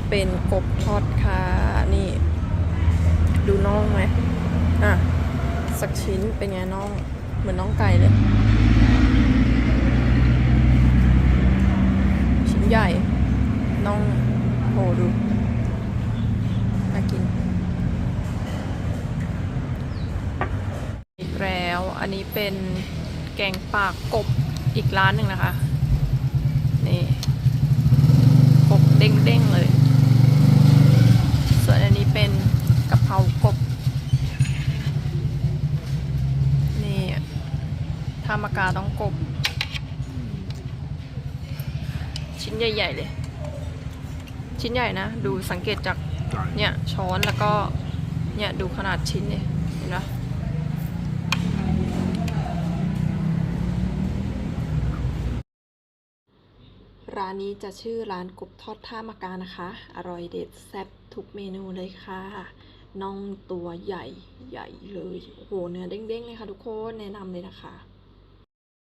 จะเป็นกบทอดค่ะนี่ ดูน่องไหมอะ สักชิ้นเป็นไงน่อง เหมือนน่องไก่เลย ชิ้นใหญ่น่องโหดูน่ากิน อีกแล้วอันนี้เป็นแกงปากกบอีกร้านหนึ่งนะคะ นี่กบเด้งๆเลย ส่วนอันนี้เป็นกะเพรากบ นี่ ถ้ามากาต้องกบ ชิ้นใหญ่ ๆ เลย ชิ้นใหญ่นะ ดูสังเกตจากเนี่ยช้อนแล้วก็เนี่ยดูขนาดชิ้นเนี่ยเห็นปะร้านนี้จะชื่อร้านกบทอดท่ามากานะคะ อร่อยเด็ดแซ่บทุกเมนูเลยค่ะน่องตัวใหญ่ใหญ่เลยโอ้โหเนื้อเด้งๆเลยค่ะทุกคนแนะนำเลยนะคะ